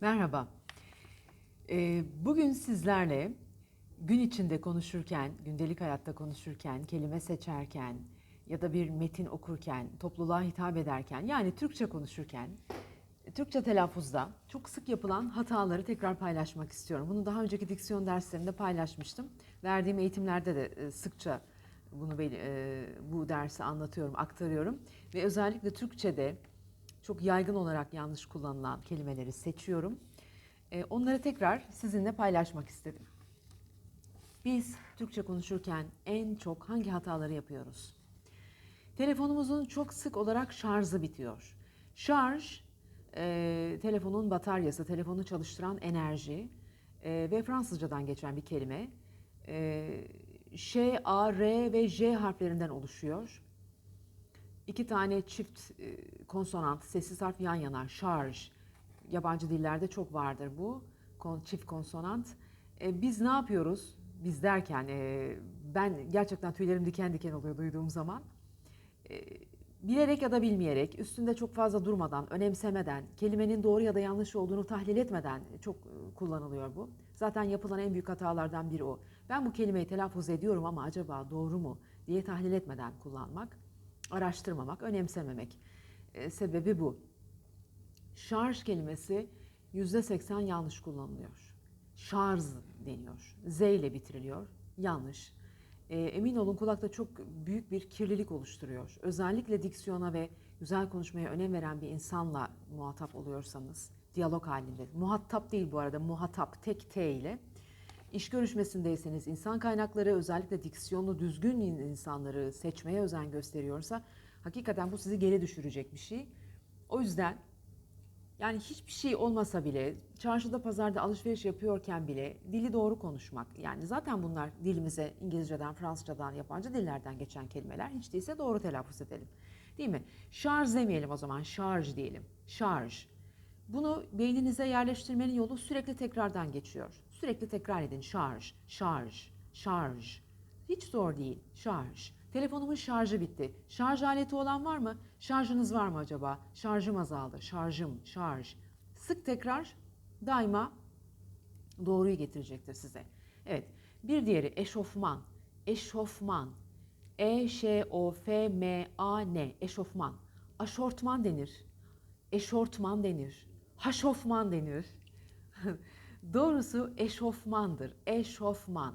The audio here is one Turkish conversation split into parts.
Merhaba. Ee, bugün sizlerle gün içinde konuşurken, gündelik hayatta konuşurken, kelime seçerken ya da bir metin okurken, topluluğa hitap ederken yani Türkçe konuşurken, Türkçe telaffuzda çok sık yapılan hataları tekrar paylaşmak istiyorum. Bunu daha önceki diksiyon derslerinde paylaşmıştım. Verdiğim eğitimlerde de e, sıkça bunu e, bu dersi anlatıyorum, aktarıyorum ve özellikle Türkçe'de çok yaygın olarak yanlış kullanılan kelimeleri seçiyorum. E, Onları tekrar sizinle paylaşmak istedim. Biz Türkçe konuşurken en çok hangi hataları yapıyoruz? Telefonumuzun çok sık olarak şarjı bitiyor. Şarj, e, telefonun bataryası, telefonu çalıştıran enerji e, ve Fransızcadan geçen bir kelime. E, Ş, A, R ve J harflerinden oluşuyor. İki tane çift e, konsonant, sessiz harf yan yana, şarj. Yabancı dillerde çok vardır bu, çift konsonant. E, biz ne yapıyoruz? Biz derken, e, ben gerçekten tüylerim diken diken oluyor duyduğum zaman. Bilerek ya da bilmeyerek, üstünde çok fazla durmadan, önemsemeden, kelimenin doğru ya da yanlış olduğunu tahlil etmeden çok kullanılıyor bu. Zaten yapılan en büyük hatalardan biri o. Ben bu kelimeyi telaffuz ediyorum ama acaba doğru mu diye tahlil etmeden kullanmak araştırmamak, önemsememek. E, sebebi bu. Şarj kelimesi yüzde seksen yanlış kullanılıyor. Şarj deniyor. Z ile bitiriliyor. Yanlış. E, emin olun kulakta çok büyük bir kirlilik oluşturuyor. Özellikle diksiyona ve güzel konuşmaya önem veren bir insanla muhatap oluyorsanız, diyalog halinde. Muhatap değil bu arada, muhatap tek T ile. İş görüşmesindeyseniz insan kaynakları özellikle diksiyonu düzgün insanları seçmeye özen gösteriyorsa hakikaten bu sizi geri düşürecek bir şey. O yüzden yani hiçbir şey olmasa bile çarşıda pazarda alışveriş yapıyorken bile dili doğru konuşmak. Yani zaten bunlar dilimize İngilizceden, Fransızcadan, yabancı dillerden geçen kelimeler hiç değilse doğru telaffuz edelim. Değil mi? Şarj demeyelim o zaman şarj diyelim. Şarj. Bunu beyninize yerleştirmenin yolu sürekli tekrardan geçiyor. Sürekli tekrar edin. Şarj, şarj, şarj. Hiç zor değil. Şarj. Telefonumun şarjı bitti. Şarj aleti olan var mı? Şarjınız var mı acaba? Şarjım azaldı. Şarjım, şarj. Sık tekrar daima doğruyu getirecektir size. Evet. Bir diğeri eşofman. Eşofman. E Ş O F M A N. Eşofman. Aşortman denir. Eşortman denir. Haşofman denir. Doğrusu eşofmandır. Eşofman.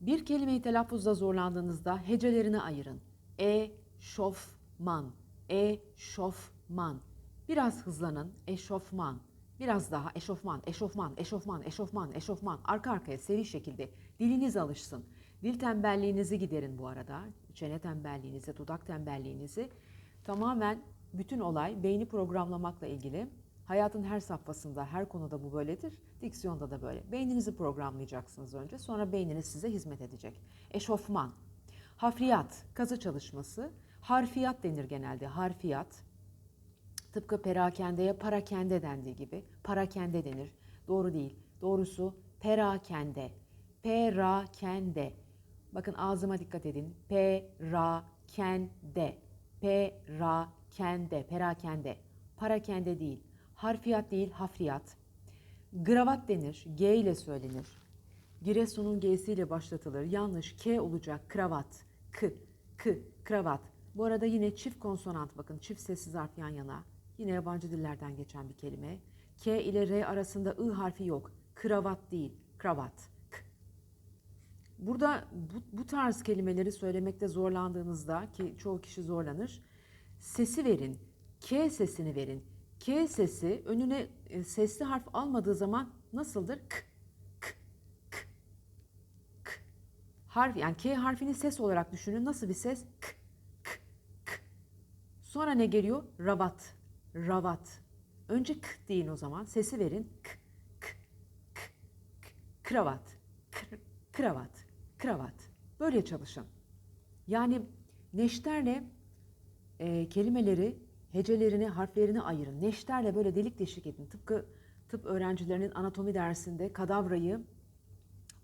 Bir kelimeyi telaffuzda zorlandığınızda hecelerini ayırın. E, şofman, e, şofman. Biraz hızlanın, eşofman. Biraz daha eşofman, eşofman, eşofman, eşofman, eşofman. Arka arkaya seri şekilde diliniz alışsın. Dil tembelliğinizi giderin bu arada. Çene tembelliğinizi, dudak tembelliğinizi. Tamamen bütün olay beyni programlamakla ilgili. Hayatın her safhasında, her konuda bu böyledir. Diksiyonda da böyle. Beyninizi programlayacaksınız önce. Sonra beyniniz size hizmet edecek. Eşofman. Hafriyat, kazı çalışması. Harfiyat denir genelde. Harfiyat. Tıpkı perakendeye parakende dendiği gibi. Parakende denir. Doğru değil. Doğrusu perakende. Perakende. Bakın ağzıma dikkat edin. Perakende. Perakende. Perakende. Parakende değil. Harfiyat değil, hafriyat. Gravat denir, G ile söylenir. Giresun'un G'si ile başlatılır. Yanlış, K olacak, kravat. K, K, kravat. Bu arada yine çift konsonant bakın, çift sessiz harf yan yana. Yine yabancı dillerden geçen bir kelime. K ile R arasında I harfi yok. Kravat değil, kravat. K. Burada bu, bu tarz kelimeleri söylemekte zorlandığınızda ki çoğu kişi zorlanır. Sesi verin, K sesini verin. K sesi önüne e, sesli harf almadığı zaman nasıldır? K, k, k, k. Harf yani K harfini ses olarak düşünün. Nasıl bir ses? K, k, k. Sonra ne geliyor? Ravat, ravat. Önce k deyin o zaman. Sesi verin. K, k, k, k. Kravat, kr, kravat, kravat. Böyle çalışın. Yani neşterle e, kelimeleri hecelerini, harflerini ayırın. Neşterle böyle delik deşik edin. Tıpkı tıp öğrencilerinin anatomi dersinde kadavrayı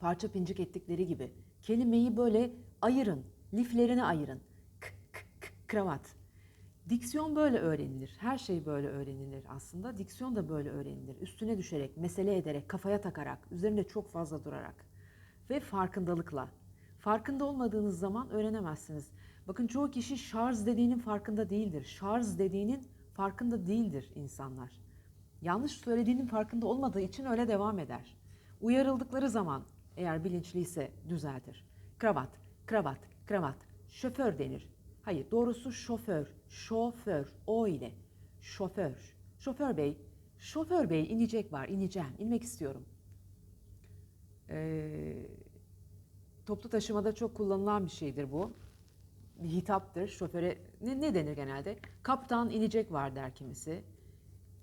parça pincik ettikleri gibi. Kelimeyi böyle ayırın. Liflerini ayırın. K, k, k, kravat. Diksiyon böyle öğrenilir. Her şey böyle öğrenilir aslında. Diksiyon da böyle öğrenilir. Üstüne düşerek, mesele ederek, kafaya takarak, üzerinde çok fazla durarak ve farkındalıkla. Farkında olmadığınız zaman öğrenemezsiniz. Bakın çoğu kişi şarj dediğinin farkında değildir. Şarj dediğinin farkında değildir insanlar. Yanlış söylediğinin farkında olmadığı için öyle devam eder. Uyarıldıkları zaman eğer bilinçliyse düzeltir. Kravat, kravat, kravat. Şoför denir. Hayır doğrusu şoför, şoför, o ile. Şoför. Şoför bey, şoför bey inecek var, ineceğim, inmek istiyorum. Ee, toplu taşımada çok kullanılan bir şeydir bu. Bir hitaptır. Şoföre ne, ne denir genelde? Kaptan inecek var der kimisi.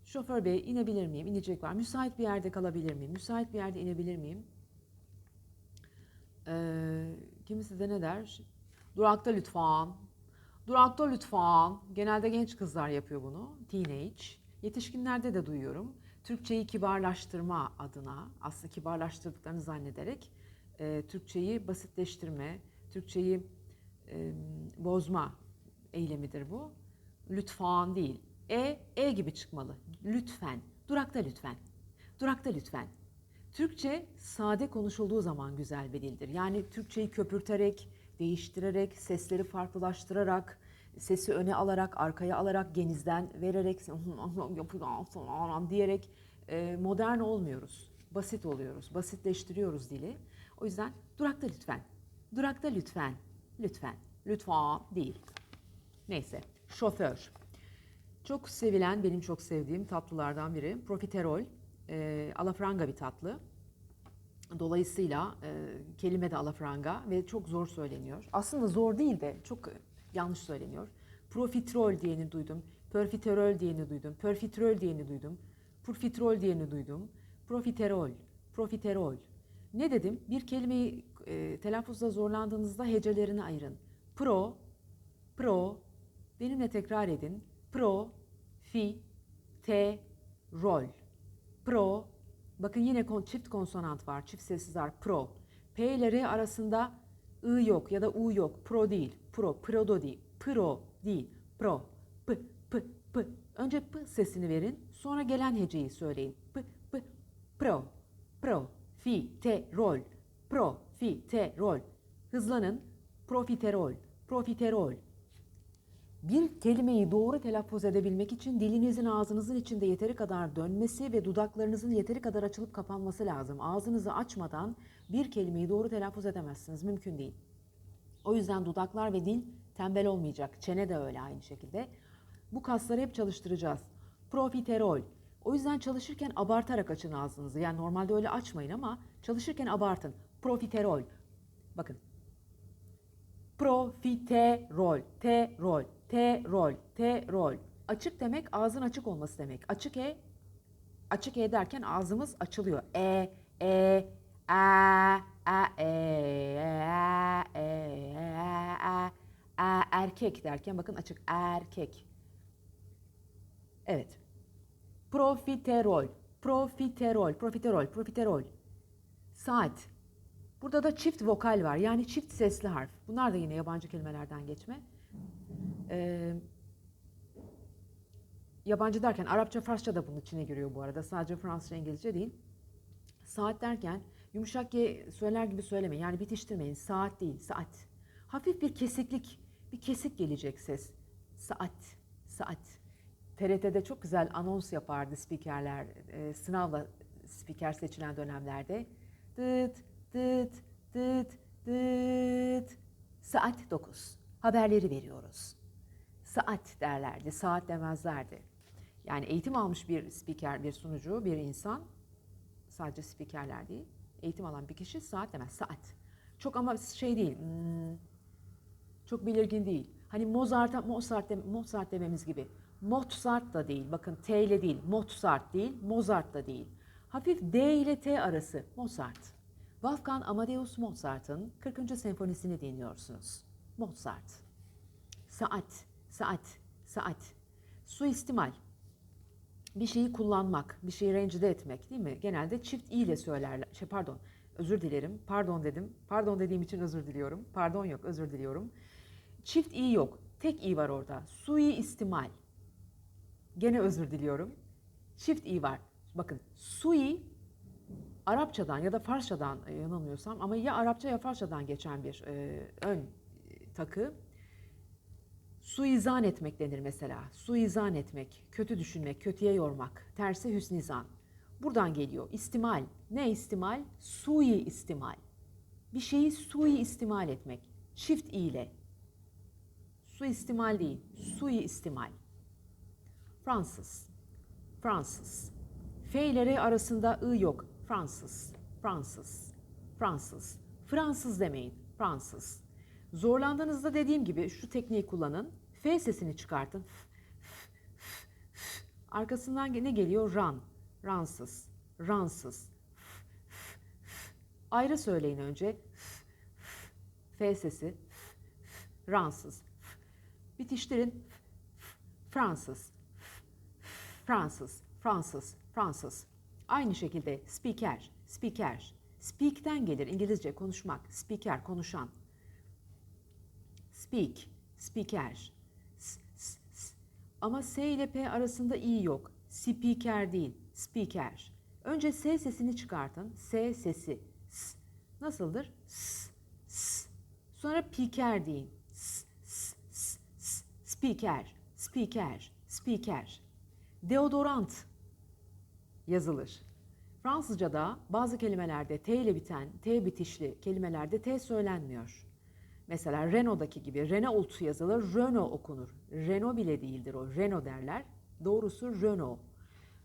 Şoför bey inebilir miyim? İnecek var. Müsait bir yerde kalabilir miyim? Müsait bir yerde inebilir miyim? Ee, kimisi de ne der? Durakta lütfen. Durakta lütfen. Genelde genç kızlar yapıyor bunu. Teenage. Yetişkinlerde de duyuyorum. Türkçeyi kibarlaştırma adına, aslında kibarlaştırdıklarını zannederek e, Türkçeyi basitleştirme, Türkçeyi e, bozma eylemidir bu. Lütfen değil. E, E gibi çıkmalı. Lütfen. Durakta lütfen. Durakta lütfen. Türkçe sade konuşulduğu zaman güzel bir dildir. Yani Türkçeyi köpürterek, değiştirerek, sesleri farklılaştırarak, sesi öne alarak, arkaya alarak, genizden vererek, diyerek modern olmuyoruz. Basit oluyoruz, basitleştiriyoruz dili. O yüzden durakta lütfen, durakta lütfen, lütfen, lütfen değil. Neyse, şoför. Çok sevilen, benim çok sevdiğim tatlılardan biri. Profiterol, e, alafranga bir tatlı. Dolayısıyla e, kelime de alafranga ve çok zor söyleniyor. Aslında zor değil de çok yanlış söyleniyor. Profiterol diyeni duydum, perfiterol diyeni duydum, perfitrol diyeni duydum, purfitrol diyeni duydum, profiterol, profiterol. Ne dedim? Bir kelimeyi e, telaffuzda zorlandığınızda hecelerini ayırın. Pro, pro, benimle tekrar edin. Pro, fi, te, rol. Pro, bakın yine kon, çift konsonant var, çift sessiz var. Pro. P ile R arasında I yok ya da U yok. Pro değil. Pro, prodo değil. Pro değil. Pro. P, p, p. Önce p sesini verin. Sonra gelen heceyi söyleyin. P, p, pro. Pro. Fi, te, rol. Pro, fi, te, rol. Hızlanın. Profiterol. Profiterol. Bir kelimeyi doğru telaffuz edebilmek için dilinizin ağzınızın içinde yeteri kadar dönmesi ve dudaklarınızın yeteri kadar açılıp kapanması lazım. Ağzınızı açmadan bir kelimeyi doğru telaffuz edemezsiniz. Mümkün değil. O yüzden dudaklar ve dil tembel olmayacak. Çene de öyle aynı şekilde. Bu kasları hep çalıştıracağız. Profiterol. O yüzden çalışırken abartarak açın ağzınızı. Yani normalde öyle açmayın ama çalışırken abartın. Profiterol. Bakın. Profiterol. Terol. Terol. Terol. Açık demek ağzın açık olması demek. Açık e açık e derken ağzımız açılıyor. E e a a e a e a a erkek derken bakın açık erkek. Evet. Profiterol. Profiterol. Profiterol. Profiterol. Saat. Burada da çift vokal var. Yani çift sesli harf. Bunlar da yine yabancı kelimelerden geçme. Ee, yabancı derken Arapça, Farsça da bunun içine giriyor bu arada. Sadece Fransızca, İngilizce değil. Saat derken yumuşak G söyler gibi söylemeyin. Yani bitiştirmeyin. Saat değil, saat. Hafif bir kesiklik, bir kesik gelecek ses. Saat, saat. TRT'de çok güzel anons yapardı spikerler. E, sınavla spiker seçilen dönemlerde. Dıt, dıt, dıt. Saat 9. Haberleri veriyoruz. Saat derlerdi, saat demezlerdi. Yani eğitim almış bir spiker, bir sunucu, bir insan, sadece spikerler değil, eğitim alan bir kişi saat demez, saat. Çok ama şey değil, hmm, çok belirgin değil. Hani Mozart'a Mozart, de, Mozart dememiz gibi. Mozart da değil, bakın T ile değil, Mozart değil, Mozart da değil. Hafif D ile T arası, Mozart. Wolfgang Amadeus Mozart'ın 40. senfonisini dinliyorsunuz. Mozart. Saat, saat, saat. Suistimal. Bir şeyi kullanmak, bir şeyi rencide etmek değil mi? Genelde çift i ile söylerler. Şey pardon, özür dilerim. Pardon dedim. Pardon dediğim için özür diliyorum. Pardon yok, özür diliyorum. Çift i yok. Tek i var orada. Sui istimal. Gene özür diliyorum. Çift i var. Bakın sui Arapçadan ya da Farsçadan e, yanılmıyorsam ama ya Arapça ya Farsçadan geçen bir e, ön takı. Suizan etmek denir mesela. Suizan etmek, kötü düşünmek, kötüye yormak. Tersi hüsnizan. Buradan geliyor. İstimal. Ne istimal? Sui istimal. Bir şeyi sui istimal etmek. Çift i ile. Su istimal değil. Sui istimal. Fransız. Fransız. F ile R arasında ı yok. Fransız. Fransız. Fransız. Fransız demeyin. Fransız. Zorlandığınızda dediğim gibi şu tekniği kullanın. F sesini çıkartın. Arkasından ne geliyor? Ran. Ransız. Ransız. Ayrı söyleyin önce. F, sesi. Ransız. Bitiştirin. Fransız. Fransız. Fransız. Fransız. Aynı şekilde speaker, speaker. Speak'ten gelir İngilizce konuşmak. Speaker, konuşan. Speak, speaker. Ama S ile P arasında i yok. Speaker değil, speaker. Önce S sesini çıkartın. S sesi. S. Nasıldır? S, s. Sonra piker deyin. S, s, s, s. Speaker, speaker, speaker. Deodorant yazılır. Fransızca'da bazı kelimelerde T ile biten, T bitişli kelimelerde T söylenmiyor. Mesela Renault'daki gibi Renault yazılır, Renault okunur. Renault bile değildir o, Renault derler. Doğrusu Renault.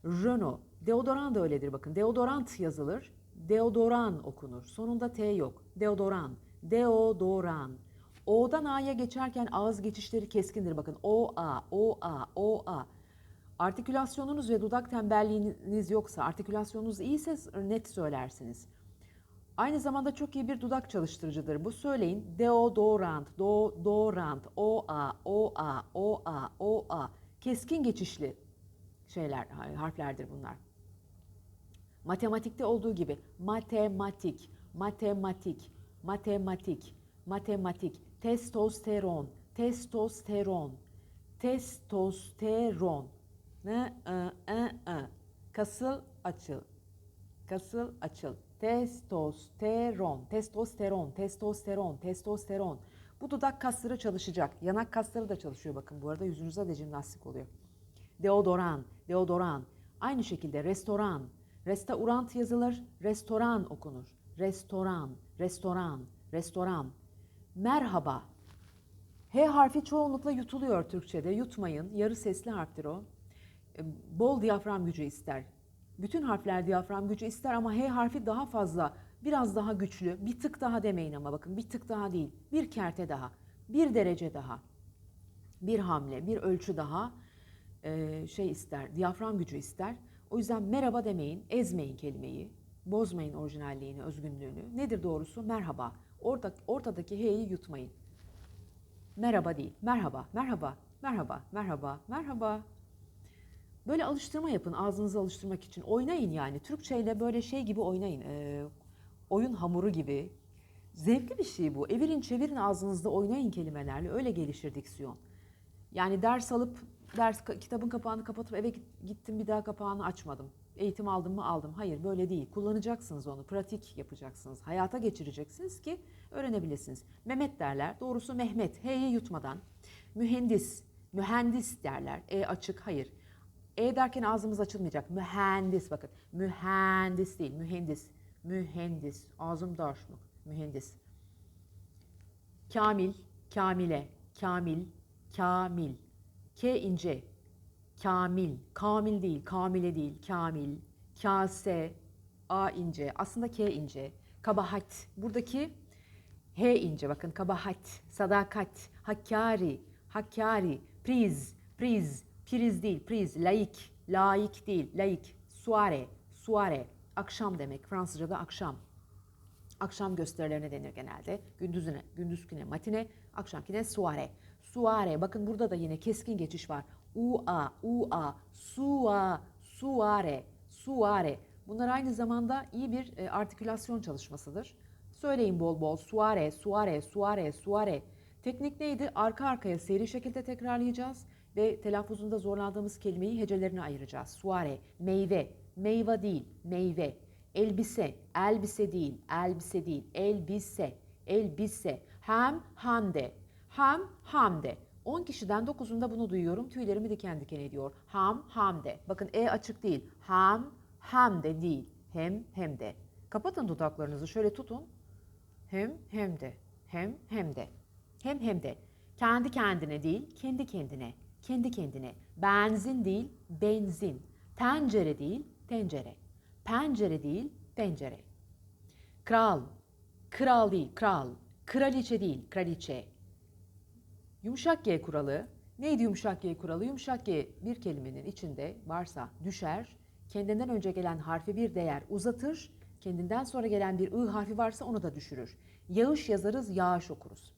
Renault. Deodorant da öyledir bakın. Deodorant yazılır, deodoran okunur. Sonunda T yok. Deodoran, deodoran. O'dan A'ya geçerken ağız geçişleri keskindir bakın. O, A, O, A, O, A. Artikülasyonunuz ve dudak tembelliğiniz yoksa, artikülasyonunuz iyiyse net söylersiniz. Aynı zamanda çok iyi bir dudak çalıştırıcıdır. Bu söyleyin. Deodorant, deodorant, o a, o a, o a, o a. Keskin geçişli şeyler, harflerdir bunlar. Matematikte olduğu gibi matematik, matematik, matematik, matematik, testosteron, testosteron, testosteron. Ne, ı, ı, ı. Kasıl açıl. Kasıl açıl. Testosteron, testosteron, testosteron, testosteron. Bu dudak kasları çalışacak. Yanak kasları da çalışıyor bakın. Bu arada yüzünüze de jimnastik oluyor. Deodoran, deodoran. Aynı şekilde restoran. Restaurant yazılır, restoran okunur. Restoran, restoran, restoran. Merhaba. H harfi çoğunlukla yutuluyor Türkçe'de. Yutmayın. Yarı sesli harftir o. Bol diyafram gücü ister. Bütün harfler diyafram gücü ister ama H harfi daha fazla, biraz daha güçlü. Bir tık daha demeyin ama bakın bir tık daha değil. Bir kerte daha, bir derece daha. Bir hamle, bir ölçü daha e, şey ister, diyafram gücü ister. O yüzden merhaba demeyin, ezmeyin kelimeyi. Bozmayın orijinalliğini, özgünlüğünü. Nedir doğrusu? Merhaba. Orada, ortadaki H'yi yutmayın. Merhaba değil, merhaba, merhaba, merhaba, merhaba, merhaba. Böyle alıştırma yapın ağzınızı alıştırmak için. Oynayın yani. Türkçeyle böyle şey gibi oynayın. E, oyun hamuru gibi. Zevkli bir şey bu. Evirin çevirin ağzınızda oynayın kelimelerle. Öyle gelişir diksiyon. Yani ders alıp ders kitabın kapağını kapatıp eve gittim bir daha kapağını açmadım. Eğitim aldım mı aldım. Hayır böyle değil. Kullanacaksınız onu. Pratik yapacaksınız. Hayata geçireceksiniz ki öğrenebilirsiniz. Mehmet derler. Doğrusu Mehmet. H'yi yutmadan. Mühendis. Mühendis derler. E açık. Hayır. E derken ağzımız açılmayacak. Mühendis bakın. Mühendis değil, mühendis. Mühendis. Ağzım dar mı? Mühendis. Kamil, kamile, kamil, kamil. K ince. Kamil, kamil değil, kamile değil, kamil. Kase, A ince. Aslında K ince. Kabahat. Buradaki H ince bakın kabahat, sadakat, hakkari, hakkari, priz, priz, Priz değil, priz, laik, laik değil, laik, suare, suare, akşam demek. Fransızca'da akşam. Akşam gösterilerine denir genelde. Gündüzüne, gündüzküne matine, akşamkine suare. Suare, bakın burada da yine keskin geçiş var. Ua, ua, sua, suare, suare. Bunlar aynı zamanda iyi bir e, artikülasyon çalışmasıdır. Söyleyin bol bol suare, suare, suare, suare. Teknik neydi? Arka arkaya seri şekilde tekrarlayacağız ve telaffuzunda zorlandığımız kelimeyi hecelerine ayıracağız. Suare, meyve, meyve değil, meyve. Elbise, elbise değil, elbise değil, elbise, elbise. Hem, hamde, ham, hamde. 10 kişiden 9'unda bunu duyuyorum. Tüylerimi diken diken ediyor. Ham, hamde. Bakın E açık değil. Ham, hamde değil. Hem, hem de. Kapatın dudaklarınızı şöyle tutun. Hem, hem de. Hem, hem de. Hem, hem de. Kendi kendine değil, kendi kendine. Kendi kendine. Benzin değil, benzin. Tencere değil, tencere. Pencere değil, pencere. Kral, kral değil, kral. Kraliçe değil, kraliçe. Yumuşak G kuralı. Neydi yumuşak G kuralı? Yumuşak G bir kelimenin içinde varsa düşer, kendinden önce gelen harfi bir değer uzatır, kendinden sonra gelen bir ı harfi varsa onu da düşürür. Yağış yazarız, yağış okuruz.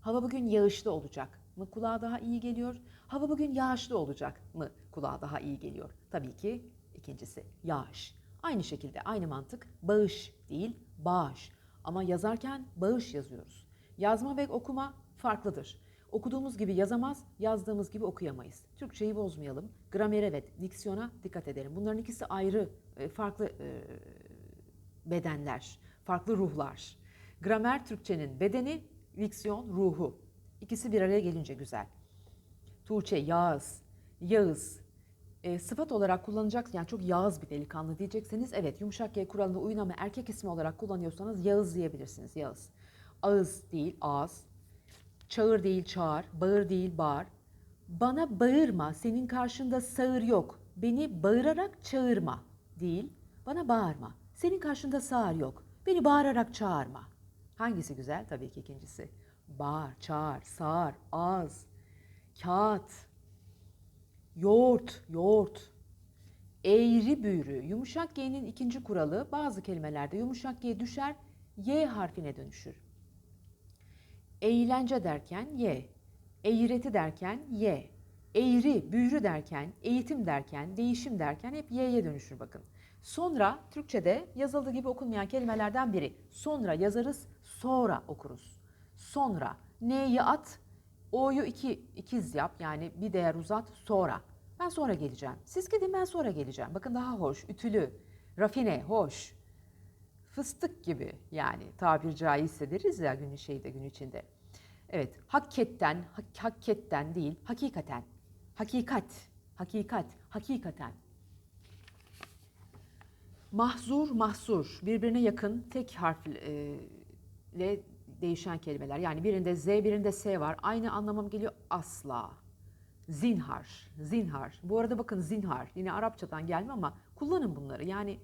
Hava bugün yağışlı olacak mı kulağa daha iyi geliyor? Hava bugün yağışlı olacak mı kulağa daha iyi geliyor? Tabii ki ikincisi yağış. Aynı şekilde aynı mantık bağış değil bağış. Ama yazarken bağış yazıyoruz. Yazma ve okuma farklıdır. Okuduğumuz gibi yazamaz, yazdığımız gibi okuyamayız. Türkçeyi bozmayalım. Gramere ve diksiyona dikkat edelim. Bunların ikisi ayrı, e, farklı e, bedenler, farklı ruhlar. Gramer Türkçenin bedeni, diksiyon ruhu. İkisi bir araya gelince güzel. Tuğçe, Yağız, Yağız. E, sıfat olarak kullanacak, yani çok Yağız bir delikanlı diyecekseniz evet yumuşak G kuralına uyun ama erkek ismi olarak kullanıyorsanız Yağız diyebilirsiniz. Yağız. Ağız değil, ağız. Çağır değil, çağır. Bağır değil, bağır. Bana bağırma, senin karşında sağır yok. Beni bağırarak çağırma değil. Bana bağırma. Senin karşında sağır yok. Beni bağırarak çağırma. Hangisi güzel? Tabii ki ikincisi. Bağır, çağır, sağır, ağız, kağıt, yoğurt, yoğurt. Eğri büğrü. Yumuşak G'nin ikinci kuralı bazı kelimelerde yumuşak G düşer, Y harfine dönüşür. Eğlence derken Y, eğreti derken Y, eğri, büğrü derken, eğitim derken, değişim derken hep Y'ye dönüşür bakın. Sonra Türkçe'de yazıldığı gibi okunmayan kelimelerden biri. Sonra yazarız, sonra okuruz. Sonra N'yi at, O'yu iki, ikiz yap yani bir değer uzat sonra. Ben sonra geleceğim. Siz gidin ben sonra geleceğim. Bakın daha hoş, ütülü, rafine, hoş. Fıstık gibi yani tabir caizse deriz ya gün şeyde gün içinde. Evet, hakketten, hak, hakketten değil, hakikaten. Hakikat, hakikat, hakikaten. Mahzur, mahsur birbirine yakın tek harfle değişen kelimeler. Yani birinde Z, birinde S var. Aynı anlamam geliyor asla. Zinhar, zinhar. Bu arada bakın zinhar yine Arapçadan gelme ama kullanın bunları. Yani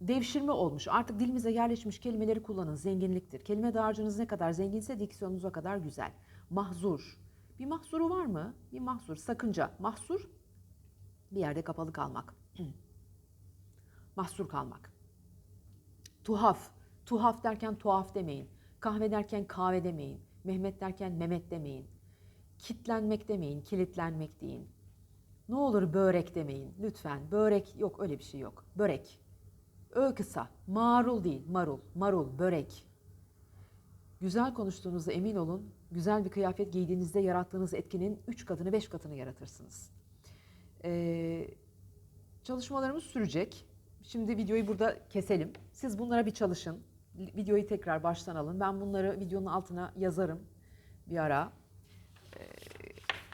devşirme olmuş. Artık dilimize yerleşmiş kelimeleri kullanın. Zenginliktir. Kelime dağarcığınız ne kadar zenginse diksiyonunuz o kadar güzel. Mahzur. Bir mahzuru var mı? Bir mahzur. Sakınca. Mahsur bir yerde kapalı kalmak. Mahsur kalmak. Tuhaf. Tuhaf derken tuhaf demeyin. Kahve derken kahve demeyin. Mehmet derken Mehmet demeyin. Kitlenmek demeyin, kilitlenmek deyin. Ne olur börek demeyin. Lütfen börek yok öyle bir şey yok. Börek. Ö kısa. Marul değil, marul. Marul, börek. Güzel konuştuğunuzda emin olun, güzel bir kıyafet giydiğinizde yarattığınız etkinin 3 katını 5 katını yaratırsınız. Ee, çalışmalarımız sürecek. Şimdi videoyu burada keselim. Siz bunlara bir çalışın. Videoyu tekrar baştan alın. Ben bunları videonun altına yazarım bir ara. Ee,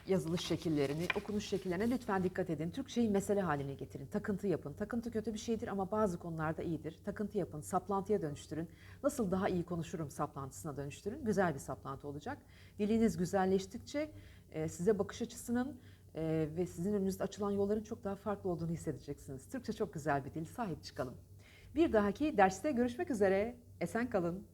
yazılış şekillerini, okunuş şekillerine lütfen dikkat edin. Türkçeyi mesele haline getirin. Takıntı yapın. Takıntı kötü bir şeydir ama bazı konularda iyidir. Takıntı yapın, saplantıya dönüştürün. Nasıl daha iyi konuşurum saplantısına dönüştürün. Güzel bir saplantı olacak. Diliniz güzelleştikçe e, size bakış açısının e, ve sizin önünüzde açılan yolların çok daha farklı olduğunu hissedeceksiniz. Türkçe çok güzel bir dil. Sahip çıkalım. Bir dahaki derste görüşmek üzere. Esen kalın.